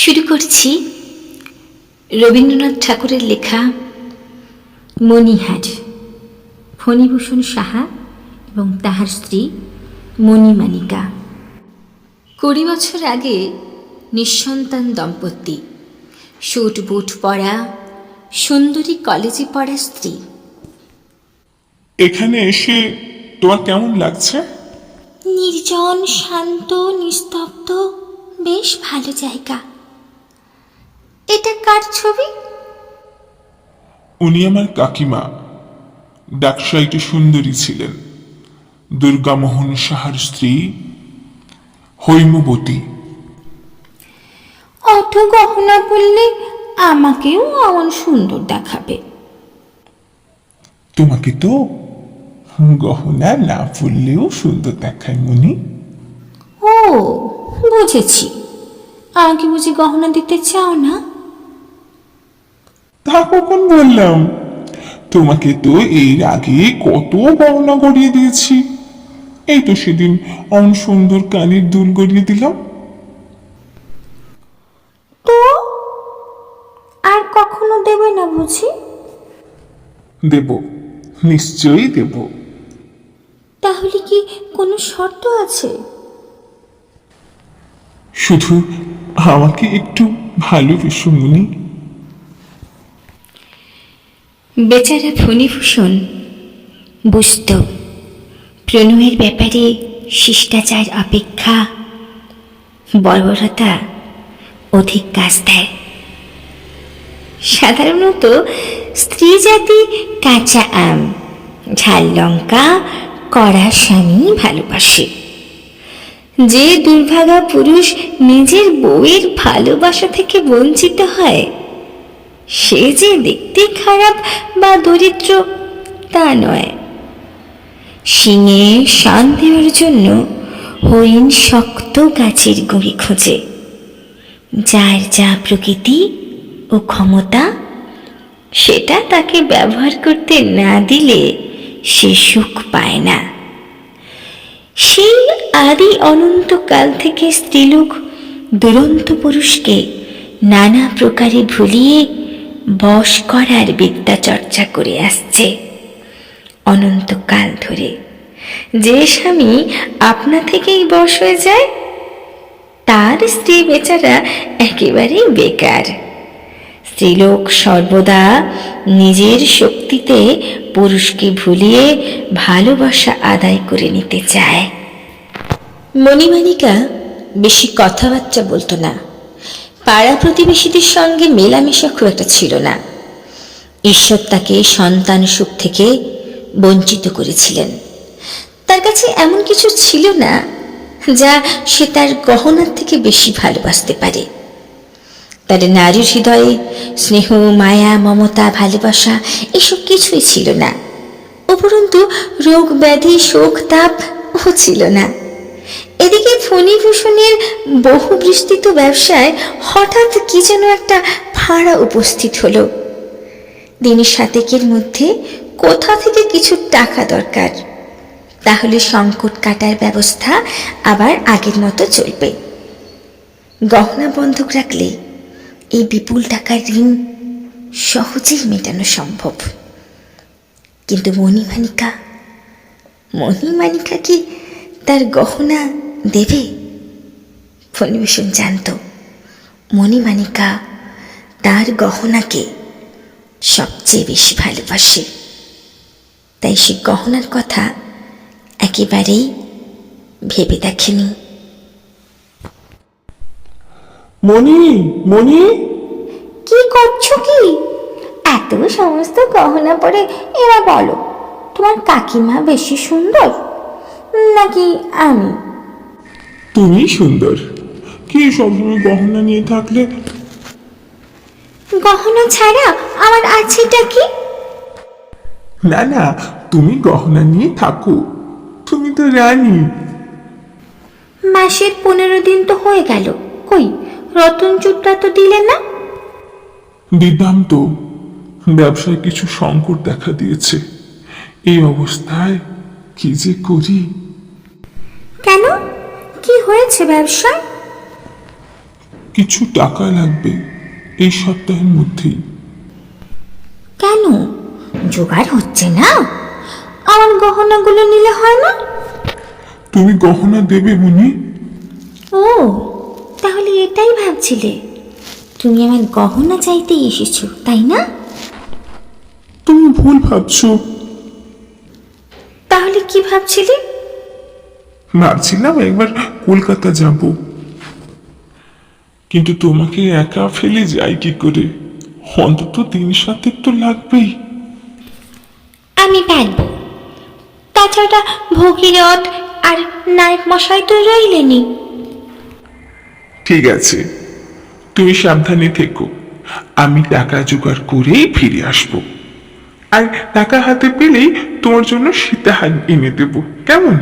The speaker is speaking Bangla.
শুরু করছি রবীন্দ্রনাথ ঠাকুরের লেখা মণিহার ফণীভূষণ সাহা এবং তাহার স্ত্রী মণিমানিকা কুড়ি বছর আগে নিঃসন্তান দম্পতি স্যুট বুট পরা সুন্দরী কলেজে পড়া স্ত্রী। এখানে এসে তোমার কেমন লাগছে? নির্জন শান্ত নিস্তব্ধ বেশ ভালো জায়গা। এটা কার ছবি? উনি আমার কাকিমা। ডাকসাইটে সুন্দরী ছিলেন। দুর্গামোহন সাহার স্ত্রী হৈমবতী। অত গহনা পরলে আমাকেও এমন সুন্দর দেখাবে। তোমাকে তো গহনা না পড়লেও সুন্দর দেখায় মনি। ও বুঝেছি। আমাকে বুঝি গহনা দিতে চাও না? তা কখন বললাম? তোমাকে তো এর আগে কত গহনা গড়িয়ে দিয়েছি। এই তো সেদিন অন সুন্দর কানের দুল গড়িয়ে দিলাম। তো? আর কখনো দেবে না বুঝি? দেব নিশ্চয়ই দেব। তাহলে কি কোনো শর্ত আছে? শুধু আমাকে একটু ভালোবেসো মনি। বেচারা ফণীভূষণ বুঝত, প্রণয়ের ব্যাপারে শিষ্টাচার অপেক্ষা বর্বরতা অধিক কাজ দেয়। সাধারণত স্ত্রী জাতি কাঁচা আম, ঝাল লঙ্কা, কড়া স্বামী ভালোবাসে। যে দুর্ভাগা পুরুষ নিজের বউয়ের ভালোবাসা থেকে বঞ্চিত হয় সে যে দেখতে খারাপ বা দরিদ্র, তা নয়। শিঙে শান দেওয়ার জন্য হরিণ শক্ত গাছের গুঁড়ি খোঁজে। যার যা প্রকৃতি ও ক্ষমতা, সেটা তাকে ব্যবহার করতে না দিলে সে সুখ পায় না। সেই আদি অনন্তকাল থেকে স্ত্রীলোক দুরন্ত পুরুষকে নানা প্রকারে ভুলিয়ে বশ করার বিদ্যা চর্চা করে আসছে। অনন্তকাল ধরে। যে স্বামী আপনা থেকেই বশ হয়ে যায়, তার স্ত্রী বেচারা একেবারেই বেকার। স্ত্রীলোক সর্বদা নিজের শক্তিতে পুরুষকে ভুলিয়ে ভালোবাসা আদায় করে নিতে চায়। মণিমানিকা বেশি কথাবার্তা বলতো না। পাড়া প্রতিবেশীদের সঙ্গে মেলামেশা খুব একটা ছিল না। ঈশ্বর তাকে সন্তান সুখ থেকে বঞ্চিত করেছিলেন। তার কাছে এমন কিছু ছিল না যা সে তার গহনার থেকে বেশি ভালোবাসতে পারে। তার নারীর হৃদয়ে স্নেহ, মায়া, মমতা, ভালোবাসা এসব কিছুই ছিল না। উপরন্তু রোগ, ব্যাধি, শোক, তাপ ও ছিল না। এদিকে ফণীভূষণের বহু বিস্তৃত ব্যবসায় হঠাৎ কি যেন একটা ফাঁড়া উপস্থিত হলো। দিন সাতেকের মধ্যে কোথা থেকে কিছু টাকা দরকার। তাহলে সংকট কাটার ব্যবস্থা আবার আগের মতো চলবে। গহনা বন্ধক রাখলে এই বিপুল টাকার ঋণ সহজেই মেটানো সম্ভব। কিন্তু মণিমানিকা মণিমানিকা কি তার গহনা দেবে ফণিভূষণ জানত। মণিমানিকা তার গহনাকে সবচেয়ে বেশি ভালোবাসে। তাই সে গহনার কথা একেবারেই ভেবে দেখেনি। মনি মনি কি করছ কি? এত সমস্ত গহনা পরে এরা বলো তোমার কাকিমা বেশি সুন্দর? নাকি আমি তুমি সুন্দর। কি সবসময় গহনা নিয়ে থাকলে? গহনা ছাড়া আমার আছেটা কি? না না তুমি গহনা নিয়ে থাকো। তুমি তো রানী। মাসের পনেরো দিন তো হয়ে গেল। কই রতন চুটটা তো দিলে না? দিদাম তো। ব্যবসায় কিছু সংকট দেখা দিয়েছে। এই অবস্থায় কি যে করি? কেন? হয়েছে ব্যবসায় কিছু টাকা লাগবে এই সপ্তাহের মধ্যেই। কেন? জোগাড় হচ্ছে না? আমার গহনাগুলো নিলে হয় না? তুমি গহনা দেবে মনি? ও তাহলে এটাই ভাবছিলে। তুমি আমার গহনা চাইতে এসেছ তাই না? তুমি ভুল ভাবছ। তাহলে কি ভাবছিলে? ভাবছিলাম একবার কলকাতা যাব। কিন্তু তোমাকে একা ফেলে যাই কি করে? অন্তত দিন সাথে তো লাগবেই। আমি পারব তাছাড়া ভগীরথ আর নায়ক মশাই তো রইলেনি ঠিক আছে তুমি সাবধানে থেকো। আমি টাকা জোগাড় করেই ফিরে আসব। আর টাকা হাতে পেলেই তোমার জন্য সীতাহার এনে দেব কেমন?